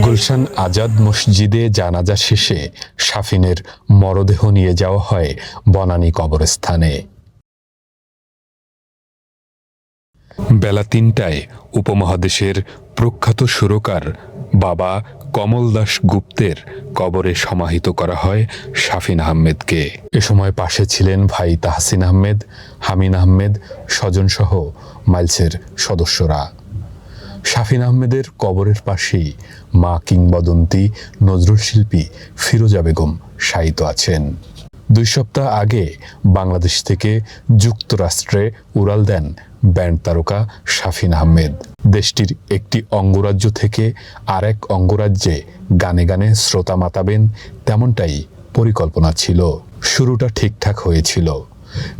গুলশান আজাদ মসজিদে জানাজা শেষে শাফিনের মরদেহ নিয়ে যাওয়া হয় বনানী কবরস্থানে। বেলা তিনটায় উপমহাদেশের প্রখ্যাত সুরকার বাবা কমল দাস গুপ্তের কবরে সমাহিত করা হয় শাফিন আহমেদকে। এ সময় পাশে ছিলেন ভাই তাহসিন আহমেদ, হামিন আহমেদ, স্বজনসহ মাইলসের সদস্যরা। শাফিন আহমেদের কবরের পাশেই মা কিংবদন্তি নজরুল শিল্পী ফিরোজা বেগম শায়িত আছেন। দুই সপ্তাহ আগে বাংলাদেশ থেকে যুক্তরাষ্ট্রে উড়াল দেন ব্যান্ড তারকা শাফিন আহমেদ। দেশটির একটি অঙ্গরাজ্য থেকে আরেক অঙ্গরাজ্যে গানে গানে শ্রোতা মাতাবেন তেমনটাই পরিকল্পনা ছিল। শুরুটা ঠিকঠাক হয়েছিল।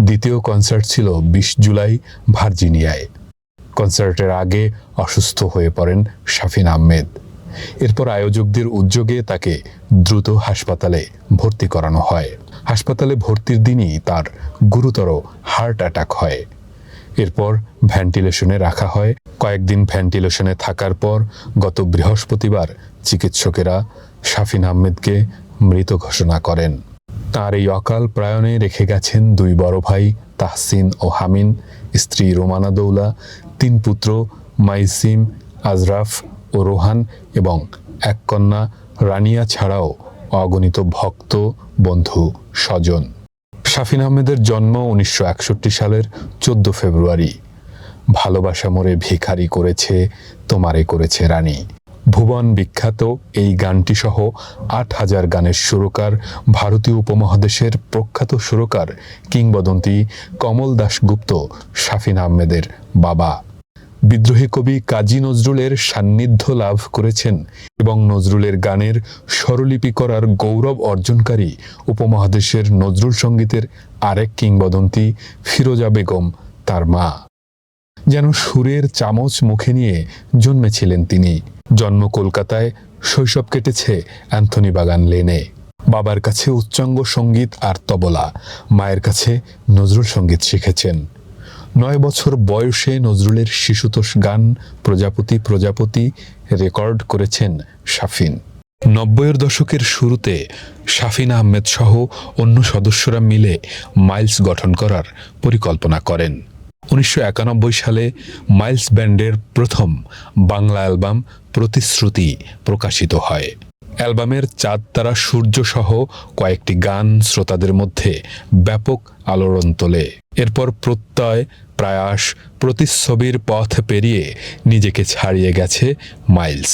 দ্বিতীয় কনসার্ট ছিল বিশ জুলাই ভার্জিনিয়ায়। কনসার্টের আগে অসুস্থ হয়ে পড়েন শাফিন আহমেদ। এরপর আয়োজকদের উদ্যোগে তাকে দ্রুত হাসপাতালে ভর্তি করানো হয়। হাসপাতালে ভর্তির দিনই তার গুরুতর হার্ট অ্যাটাক হয়। এরপর ভেন্টিলেশনে রাখা হয়। কয়েকদিন ভেন্টিলেশনে থাকার পর গত বৃহস্পতিবার চিকিৎসকেরা শাফিন আহমেদকে মৃত ঘোষণা করেন। তার এই অকাল প্রায়ণে রেখে গেছেন দুই বড় ভাই তাহসিন ও হামিন, স্ত্রী রোমানা দৌলা, তিন পুত্র মাইসিম, আজরাফ ও রোহান এবং এক কন্যা রানিয়া ছাড়াও অগণিত ভক্ত, বন্ধু, স্বজন। শাফিন আহমেদের জন্ম উনিশশো একষট্টি সালের চোদ্দ ফেব্রুয়ারি। ভালোবাসা মোরে ভিখারি করেছে, তোমারে করেছে রানী। ভুবন বিখ্যাত এই গানটি সহ আট হাজার গানের সুরকার, ভারতীয় উপমহাদেশের প্রখ্যাত সুরকার কিংবদন্তি কমল দাশগুপ্ত, শাফিন আহমেদের বাবা। বিদ্রোহী কবি কাজী নজরুলের সান্নিধ্য লাভ করেছেন এবং নজরুলের গানের স্বরলিপি করার গৌরব অর্জনকারী উপমহাদেশের নজরুল সঙ্গীতের আরেক কিংবদন্তি ফিরোজা বেগম, তার মা। যেন সুরের চামচ মুখে নিয়ে জন্মেছিলেন তিনি। জন্ম কলকাতায় শৈশব কেটেছে অ্যান্থনি বাগান লেনে। বাবার কাছে উচ্চাঙ্গ সংগীত আর তবলা, মায়ের কাছে নজরুল সংগীত শিখেছেন। নয় বছর বয়সে নজরুলের শিশুতোষ গান প্রজাপতি প্রজাপতি রেকর্ড করেছেন শাফিন। নব্বইয়ের দশকের শুরুতে শাফিন আহমেদ সহ অন্য সদস্যরা মিলে মাইলস গঠন করার পরিকল্পনা করেন। উনিশশো একানব্বই সালে মাইলস ব্যান্ডের প্রথম বাংলা অ্যালবাম প্রতিশ্রুতি প্রকাশিত হয়। অ্যালবামের চাঁদ, তারা, সূর্য সহ কয়েকটি গান শ্রোতাদের মধ্যে ব্যাপক আলোড়ন তোলে। এরপর প্রত্যয়, প্রয়াস, প্রতিচ্ছবির পথ পেরিয়ে নিজেকে ছাড়িয়ে গেছে মাইলস।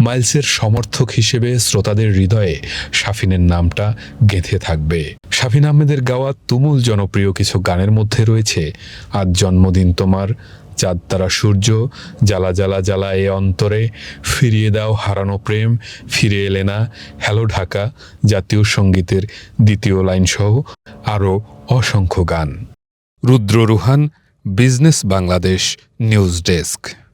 মাইলসের সমর্থক হিসেবে শ্রোতাদের হৃদয়ে শাফিনের নামটা গেঁথে থাকবে। শাফিন আহমেদের গাওয়া তুমুল জনপ্রিয় কিছু গানের মধ্যে রয়েছে, আজ জন্মদিন তোমার, চাঁদ তারা সূর্য, জ্বালা জ্বালা জ্বালা এ অন্তরে, ফিরিয়ে দাও হারানো প্রেম, ফিরে এলে না, হ্যালো ঢাকা, জাতীয় সঙ্গীতের দ্বিতীয় লাইন সহ আরও অসংখ্য গান। Rudra Ruhan, business Bangladesh news desk.